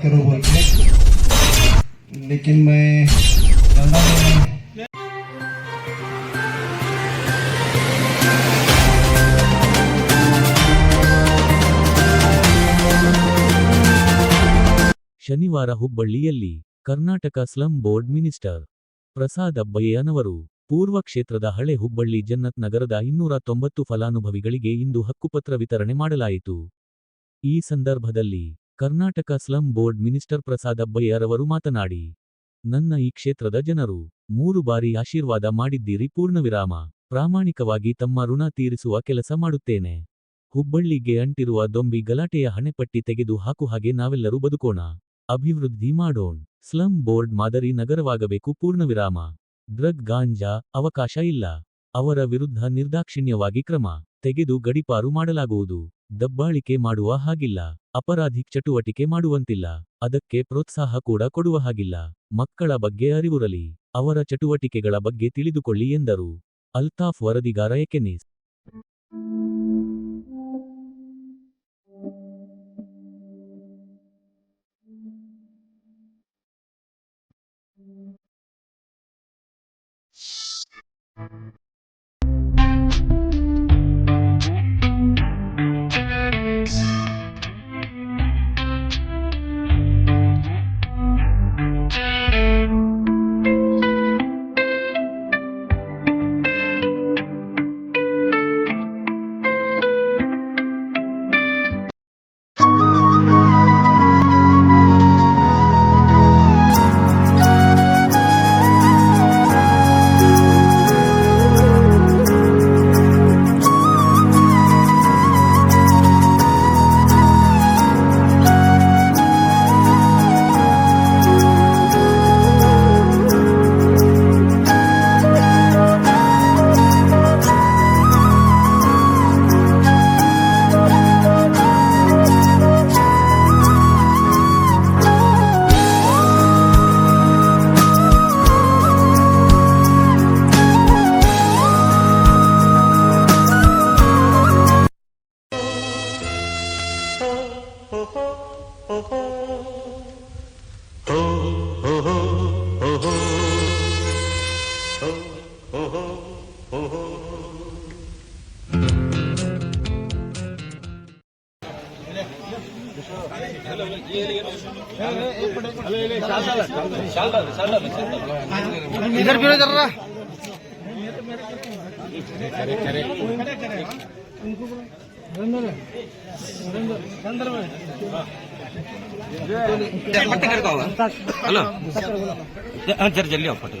करो बोल के लेकिन मैं कन्नड़ में ಶನಿವಾರ ಹುಬ್ಬಳ್ಳಿಯಲ್ಲಿ Karnataka slum board minister Prasad ಅಬ್ಬಯ್ಯನವರು ಪೂರ್ವ ಕ್ಷೇತ್ರದ ಹಳೆ ಹುಬ್ಬಳ್ಳಿ ಜನ್ನತ್ ನಗರದ ಇನ್ನೂರ ತೊಂಬತ್ತು ಫಲಾನುಭವಿಗಳಿಗೆ ಇಂದು ಹಕ್ಕುಪತ್ರ ವಿತರಣೆ ಮಾಡಲಾಯಿತು ಈ ಸಂದರ್ಭದಲ್ಲಿ Karnataka slum board minister Prasad ಅಬ್ಬಯ್ಯರವರು ಮಾತನಾಡಿ, ನನ್ನ ಈ ಕ್ಷೇತ್ರದ ಜನರು ಮೂರು ಬಾರಿ ಆಶೀರ್ವಾದ ಮಾಡಿದ್ದೀರಿ ಪೂರ್ಣವಿರಾಮ ಪ್ರಾಮಾಣಿಕವಾಗಿ ತಮ್ಮ ಋಣ ತೀರಿಸುವ ಕೆಲಸ ಮಾಡುತ್ತೇನೆ. ಹುಬ್ಬಳ್ಳಿಗೆ ಅಂಟಿರುವ ದೊಂಬಿ ಗಲಾಟೆಯ ಹಣೆಪಟ್ಟಿ ತೆಗೆದು ಹಾಕು ಹಾಗೆ ನಾವೆಲ್ಲರೂ ಬದುಕೋಣ. ಅಭಿವೃದ್ಧಿ ಮಾಡೋಣ. ಸ್ಲಂ ಬೋರ್ಡ್ ಮಾದರಿ ನಗರವಾಗಬೇಕು ಪೂರ್ಣವಿರಾಮ ಡ್ರಗ್ ಗಾಂಜಾ ಅವಕಾಶ ಇಲ್ಲ. ಅವರ ವಿರುದ್ಧ ನಿರ್ದಾಕ್ಷಿಣ್ಯವಾಗಿ ಕ್ರಮ ತೆಗೆದು ಗಡಿಪಾರು ಮಾಡಲಾಗುವುದು. ದಬ್ಬಾಳಿಕೆ ಮಾಡುವ ಹಾಗಿಲ್ಲ, ಅಪರಾಧಿ ಚಟುವಟಿಕೆ ಮಾಡುವಂತಿಲ್ಲ, ಅದಕ್ಕೆ ಪ್ರೋತ್ಸಾಹ ಕೂಡ ಕೊಡುವ ಹಾಗಿಲ್ಲ. ಮಕ್ಕಳ ಬಗ್ಗೆ ಅರಿವುರಲಿ, ಅವರ ಚಟುವಟಿಕೆಗಳ ಬಗ್ಗೆ ತಿಳಿದುಕೊಳ್ಳಿ ಎಂದರು. ಅಲ್ತಾಫ್ ವರದಿಗಾರ ಎಕೆನಿಸ್. इधर क्यों कर रहा पट्टे करता होगा हेलो हाँ जर जल्दी आओ पट्टे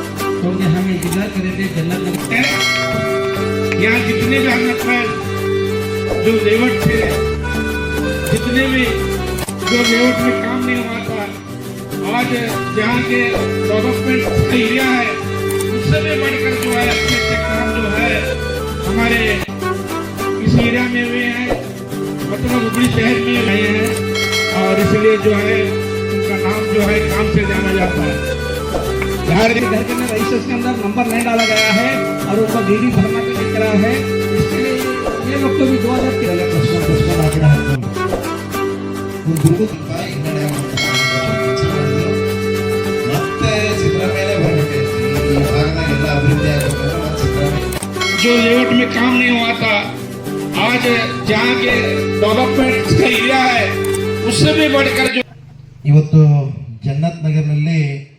क्योंकि हम इंतज़ार कर थे जन्नत यहाँ जितने भी हज़रत में जो लेवट थे, जितने भी जो लेवट में काम नहीं हुआ था, आज यहाँ के डेवलपमेंट एरिया है उससे भी बढ़कर जो है अच्छे अच्छे काम जो है, हमारे इस एरिया में हुए हैं। मतलब हुबली शहर में रहे हैं और इसलिए जो है, उनका नाम जो है, काम से जाना जाता है। बिहार के घर के अंदर रजिस्टर्स के अंदर नंबर नहीं डाला गया है और उनका बीवी भरना का दिख रहा है इसके ये लोग भी दो हजार तेरह प्रश्न प्रश्न आंकड़ा जो लेआउट में काम नहीं हुआ था आज जहाँ के डेवलपमेंट का एरिया है उससे भी बढ़कर जो इवत जन्नत नगर में ले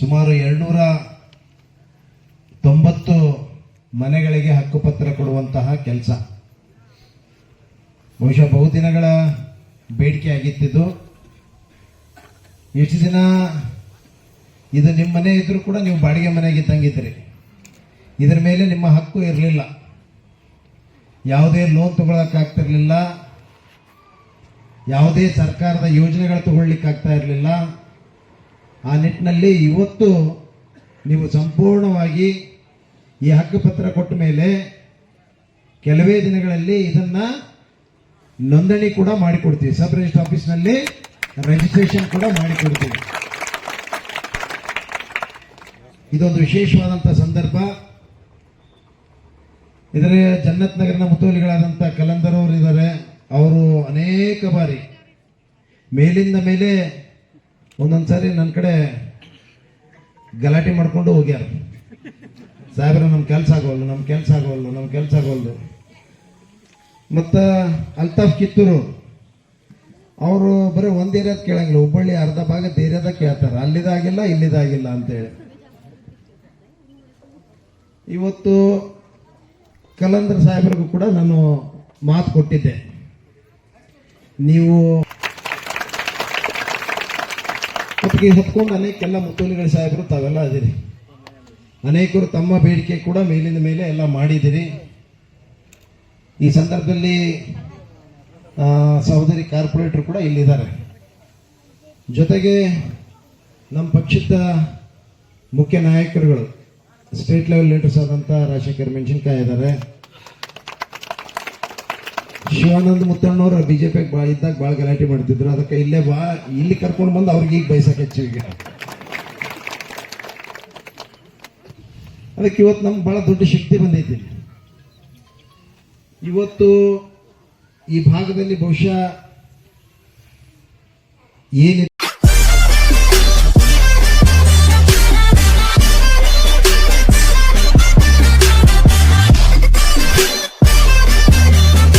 ಸುಮಾರು ಎರಡ್ನೂರ ತೊಂಬತ್ತು ಮನೆಗಳಿಗೆ ಹಕ್ಕುಪತ್ರ ಕೊಡುವಂತಹ ಕೆಲಸ. ಬಹುಶಃ ಬಹುದಿನಗಳ ಬೇಡಿಕೆ ಆಗಿತ್ತಿದ್ದು. ಎಷ್ಟು ದಿನ ಇದು ನಿಮ್ಮ ಮನೆ ಇದ್ರೂ ಕೂಡ ನೀವು ಬಾಡಿಗೆ ಮನೆಗೆ ತಂಗಿದ್ರಿ. ಇದರ ಮೇಲೆ ನಿಮ್ಮ ಹಕ್ಕು ಇರಲಿಲ್ಲ. ಯಾವುದೇ ಲೋನ್ ತಗೊಳಕ್ಕಾಗ್ತಿರ್ಲಿಲ್ಲ ಯಾವುದೇ ಸರ್ಕಾರದ ಯೋಜನೆಗಳು ತಗೊಳ್ಳಿಕ್ಕೆ ಆಗ್ತಾ ಇರಲಿಲ್ಲ. ಆ ನಿಟ್ಟಿನಲ್ಲಿ ಇವತ್ತು ನೀವು ಸಂಪೂರ್ಣವಾಗಿ ಈ ಹಕ್ಕುಪತ್ರ ಕೊಟ್ಟ ಮೇಲೆ ಕೆಲವೇ ದಿನಗಳಲ್ಲಿ ಇದನ್ನ ನೋಂದಣಿ ಕೂಡ ಮಾಡಿಕೊಡ್ತೀವಿ. ಸಬ್ ರಿಜಿಸ್ಟರ್ ಆಫೀಸ್ನಲ್ಲಿ ರಿಜಿಸ್ಟ್ರೇಷನ್ ಕೂಡ ಮಾಡಿಕೊಡ್ತೀವಿ. ಇದೊಂದು ವಿಶೇಷವಾದಂಥ ಸಂದರ್ಭ. ಇದರ ಜನ್ನತ್ ನಗರನ ಮುತುವಲಿಗಳಾದಂಥ ಕಲಂದರ್ ಇದ್ದಾರೆ. ಅವರು ಅನೇಕ ಬಾರಿ ಮೇಲಿಂದ ಮೇಲೆ ಒಂದೊಂದ್ಸಾರಿ ನನ್ನ ಕಡೆ ಗಲಾಟೆ ಮಾಡಿಕೊಂಡು ಹೋಗ್ಯಾರ. ಸಾಹೇಬ್ರ ನಮ್ಮ ಕೆಲಸ ಆಗೋಲ್ದು ನಮ್ಮ ಕೆಲಸ ಆಗೋಲ್ದು ನಮ್ಮ ಕೆಲಸ ಆಗೋಲ್ದು ಮತ್ತು ಅಲ್ತಾಫ್ ಕಿತ್ತೂರು, ಅವರು ಬರೀ ಒಂದು ಏರಿಯಾದ ಕೇಳಂಗಿಲ್ಲ, ಹುಬ್ಬಳ್ಳಿ ಅರ್ಧ ಭಾಗ ಏರಿಯಾದ ಕೇಳ್ತಾರೆ. ಅಲ್ಲಿದಾಗಿಲ್ಲ ಇಲ್ಲಿದಾಗಿಲ್ಲ ಅಂತೇಳಿ. ಇವತ್ತು ಕಲಂದ್ರ ಸಾಹೇಬರಿಗೂ ಕೂಡ ನಾನು ಮಾತು ಕೊಟ್ಟಿದ್ದೆ. ನೀವು ಹೊತ್ಕೊಂಡು ಅನೇಕೆಲ್ಲ ಮುತ್ತೋಲಿಗಳ ಸಾಹೇಬರು ತಾವೆಲ್ಲ ಅದಿರಿ ಅನೇಕರು ತಮ್ಮ ಬೇಡಿಕೆ ಕೂಡ ಮೇಲಿಂದ ಮೇಲೆ ಎಲ್ಲ ಮಾಡಿದಿರಿ ಈ ಸಂದರ್ಭದಲ್ಲಿ ಸಹೋದರಿ ಕಾರ್ಪೊರೇಟರ್ ಕೂಡ ಇಲ್ಲಿದ್ದಾರೆ. ಜೊತೆಗೆ ನಮ್ಮ ಪಕ್ಷದ ಮುಖ್ಯ ನಾಯಕರುಗಳು, ಸ್ಟೇಟ್ ಲೆವೆಲ್ ಲೀಡರ್ಸ್ ಆದಂಥ ರಾಜಶೇಖರ್ ಮೆಣಸಿನ್ಕಾಯಿ ಇದ್ದಾರೆ. ಶಿವಾನಂದ ಮುತ್ತಣ್ಣವ್ರು ಬಿಜೆಪಿಗೆ ಭಾಳ ಇದ್ದಾಗ ಭಾಳ ಗಲಾಟೆ ಮಾಡ್ತಿದ್ರು. ಅದಕ್ಕೆ ಇಲ್ಲೇ ಬಾ, ಇಲ್ಲಿ ಕರ್ಕೊಂಡು ಬಂದು ಅವ್ರಿಗೆ ಈಗ ಬಯಸಕ್ಕೆ ಈಗ. ಅದಕ್ಕೆ ಇವತ್ತು ನಮ್ಗೆ ಭಾಳ ದೊಡ್ಡ ಶಕ್ತಿ ಬಂದೈತಿ. ಇವತ್ತು ಈ ಭಾಗದಲ್ಲಿ ಬಹುಶಃ ಏನಿದೆ